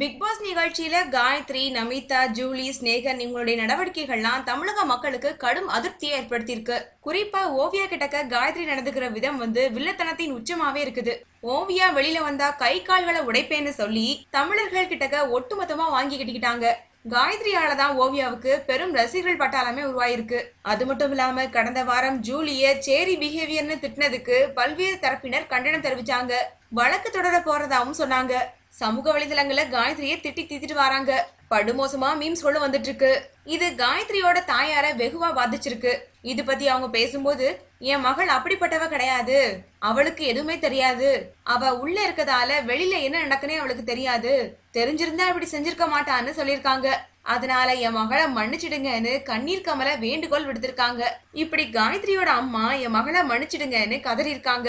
Big pass நிகழ்ச்சியில Gayatri Namitha Julie Snehan இவங்களுடைய நடவடிக்கைகள்லாம் தமிழக மக்களுக்கு கடும் அதிருப்தியை ஏற்படுத்தியிருக்கு. குறிப்பா ஓவியா கிட்டக்க காயத்ரி நடந்துக்கிற விதம் வந்து வில்லத்தனத்தின் உச்சமாவே இருக்குது. ஓவியா வெளியில வந்தா கை கால்களை உடைப்பேன்னு சொல்லி தமிழர்கள் கிட்டக்க ஒட்டுமொத்தமா வாங்கி கட்டிக்கிட்டாங்க. காயத்ரியால தான் ஓவியாவுக்கு பெரும் ரசிகர்கள் பட்டாளமே உருவாயிருக்கு. அது மட்டும் இல்லாம கடந்த வாரம் ஜூலிய சேரி பிஹேவியர்னு திட்டினதுக்கு பல்வேறு தரப்பினர் கண்டனம் தெரிவிச்சாங்க. வழக்கு தொடர போறதாவும் சொன்னாங்க. சமூக வலைதளங்கள்ல காயத்ரியை திட்டி திட்டிட்டு வராங்க. படுமோசமா மீம்ஸ்களும் வந்துட்டு இருக்கு இது காயத்ரியோட தாயார வெகுவா பாதிச்சிருக்கு. இது பத்தி அவங்க பேசும்போது என் மகள் அப்படிப்பட்டவ கிடையாது. அவளுக்கு எதுவுமே தெரியாது. அவ உள்ள இருக்கதால வெளியில என்ன நடக்குன்னே அவளுக்கு தெரியாது. தெரிஞ்சிருந்தா இப்படி செஞ்சிருக்க மாட்டான்னு சொல்லியிருக்காங்க. அதனால என் மகளை மன்னிச்சிடுங்கன்னு கண்ணீர் கமல வேண்டுகோள் விடுத்திருக்காங்க. இப்படி காயத்ரியோட அம்மா என் மகளை மன்னிச்சிடுங்கன்னு கதறியிருக்காங்க.